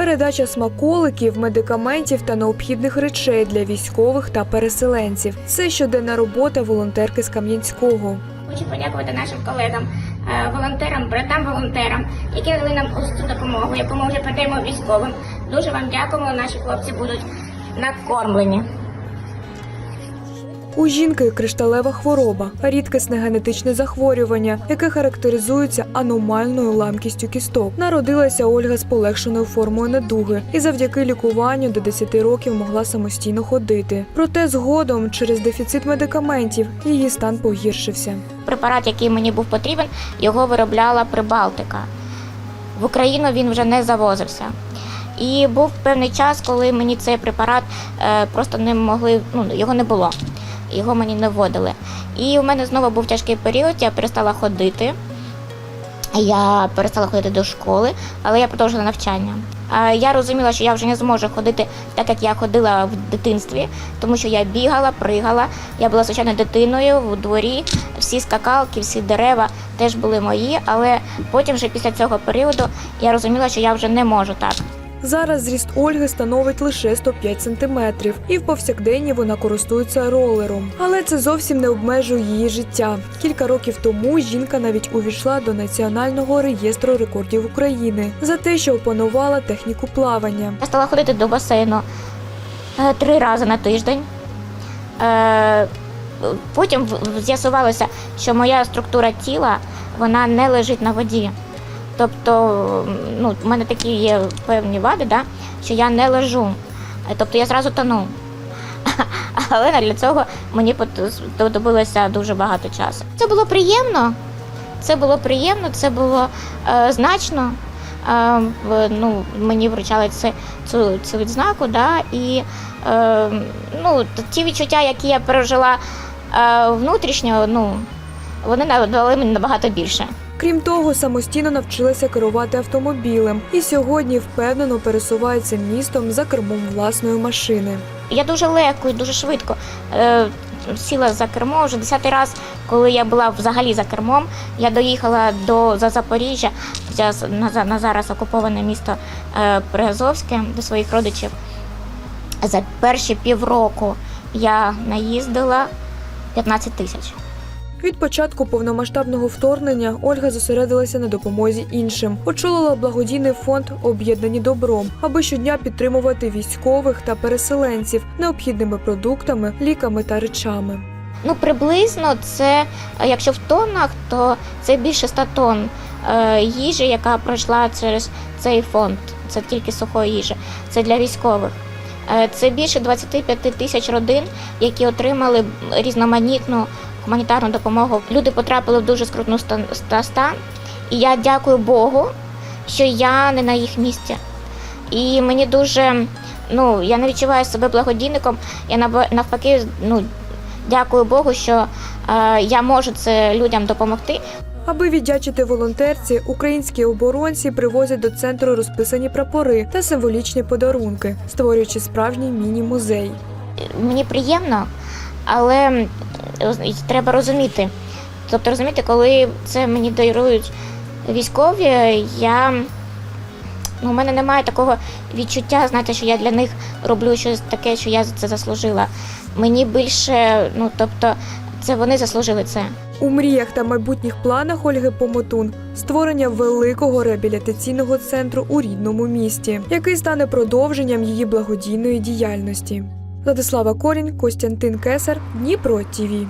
передача смаколиків, медикаментів та необхідних речей для військових та переселенців. Це щоденна робота волонтерки з Кам'янського. Хочу подякувати нашим колегам, е, волонтерам, братам-волонтерам, які дали нам цю допомогу, яку ми вже передаємо військовим. Дуже вам дякуємо. Наші хлопці будуть накормлені. У жінки кришталева хвороба, рідкісне генетичне захворювання, яке характеризується аномальною ламкістю кісток. Народилася Ольга з полегшеною формою недуги і завдяки лікуванню до 10 років могла самостійно ходити. Проте згодом, через дефіцит медикаментів, її стан погіршився. Препарат, який мені був потрібен, його виробляла Прибалтика. В Україну він вже не завозився. І був певний час, коли мені цей препарат е, просто не могли, ну його не було, його мені не вводили. І у мене знову був тяжкий період, я перестала ходити. Я перестала ходити до школи, але я продовжила навчання. Я розуміла, що я вже не зможу ходити так, як я ходила в дитинстві, тому що я бігала, пригала. Я була звичайно дитиною в дворі. Всі скакалки, всі дерева теж були мої. Але потім, вже після цього періоду, я розуміла, що я вже не можу так. Зараз зріст Ольги становить лише 105 сантиметрів, і в повсякденні вона користується ролером. Але це зовсім не обмежує її життя. Кілька років тому жінка навіть увійшла до національного реєстру рекордів України за те, що опанувала техніку плавання. Я стала ходити до басейну е, три рази на тиждень. Е, Потім з'ясувалося, що моя структура тіла вона не лежить на воді. Тобто, ну, в мене такі є певні вади, да, що я не лежу. Е, Тобто я зразу тону. Але для цього мені знадобилося дуже багато часу. Це було приємно. Це було приємно, це було е, значно. Е, ну, мені вручали це, цю, цю відзнаку, да, і е, ну, ті відчуття, які я пережила е, внутрішньо, ну, вони дали мені набагато більше. Крім того, самостійно навчилася керувати автомобілем і сьогодні впевнено пересувається містом за кермом власної машини. Я дуже легко і дуже швидко е, сіла за кермо. Вже десятий раз, коли я була взагалі за кермом, я доїхала до за Запоріжжя, на, на зараз окуповане місто е, Приазовське до своїх родичів. За перші півроку я наїздила 15 тисяч. Від початку повномасштабного вторгнення Ольга зосередилася на допомозі іншим. Очолила благодійний фонд Об'єднані добром, аби щодня підтримувати військових та переселенців необхідними продуктами, ліками та речами. Ну, приблизно це, якщо в тоннах, то це більше 100 тонн е, їжі, яка пройшла через цей фонд. Це тільки сухої їжі. Це для військових. Е, Це більше 25 тисяч родин, які отримали різноманітну гуманітарну допомогу. Люди потрапили в дуже скрутну стан, стан. І я дякую Богу, що я не на їх місці. І мені дуже, ну, я не відчуваю себе благодійником. Я нав- навпаки, ну, дякую Богу, що е, я можу це людям допомогти. Аби віддячити волонтерці, українські оборонці привозять до центру розписані прапори та символічні подарунки, створюючи справжній міні-музей. Мені приємно, але треба розуміти. Тобто розуміти, коли це мені дарують військові, я ну, у мене немає такого відчуття, знаєте, що я для них роблю щось таке, що я за це заслужила. Мені більше, ну тобто, це вони заслужили це. У мріях та майбутніх планах Ольги Помотун створення великого реабілітаційного центру у рідному місті, який стане продовженням її благодійної діяльності. Владислава Корінь, Костянтин Кесар, Дніпро ТІВІ.